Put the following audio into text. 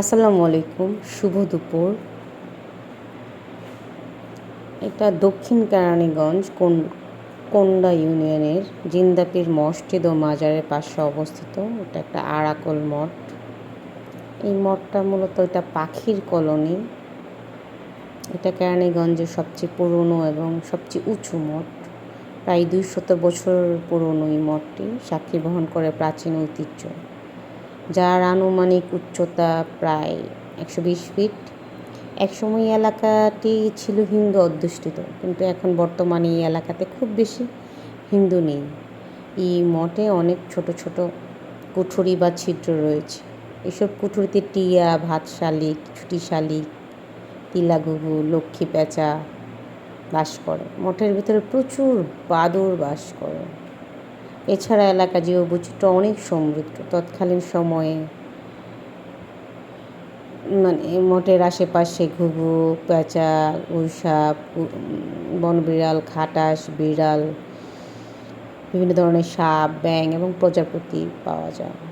আসসালামু আলাইকুম, শুভ দুপুর। এটা দক্ষিণ কেরানীগঞ্জ কোন, কোন্ডা ইউনিয়নের জিন্দাপির মসজিদ ও মাজারের পাশে অবস্থিত। এটা একটা আরাকল মঠ। এই মঠটা মূলত এটা পাখির কলোনি। এটা কেরানীগঞ্জের সবচেয়ে পুরনো এবং সবচেয়ে উঁচু মঠ। প্রায় দুইশত বছর পুরনো এই মঠটি। সাক্ষী বহন করে প্রাচীন ঐতিহ্য। যার আনুমানিক উচ্চতা প্রায় একশো বিশ ফিট। একসময় এলাকাটি ছিল হিন্দু অধ্যুষিত কিন্তু এখন বর্তমানে এই এলাকাতে খুব বেশি হিন্দু নেই। এই মঠে অনেক ছোট ছোট কুঠুরি বা ছিদ্র রয়েছে। এসব কুঠুরিতে টিয়া ভাত শালিক ছুটি শালিক তিলাগুগু লক্ষ্মী পেঁচা বাস করে। মঠের ভিতরে প্রচুর বাদর বাস করে। এছাড়া এলাকা জীববৈচিত্র্য অনেক সমৃদ্ধ। তৎকালীন সময়ে মানে মঠের আশেপাশে ঘুঘু, পেঁচা উষাপ বনবিড়াল, খাটাস, বিড়াল, বিভিন্ন ধরনের সাপ ব্যাং এবং প্রজাপতি পাওয়া যায়।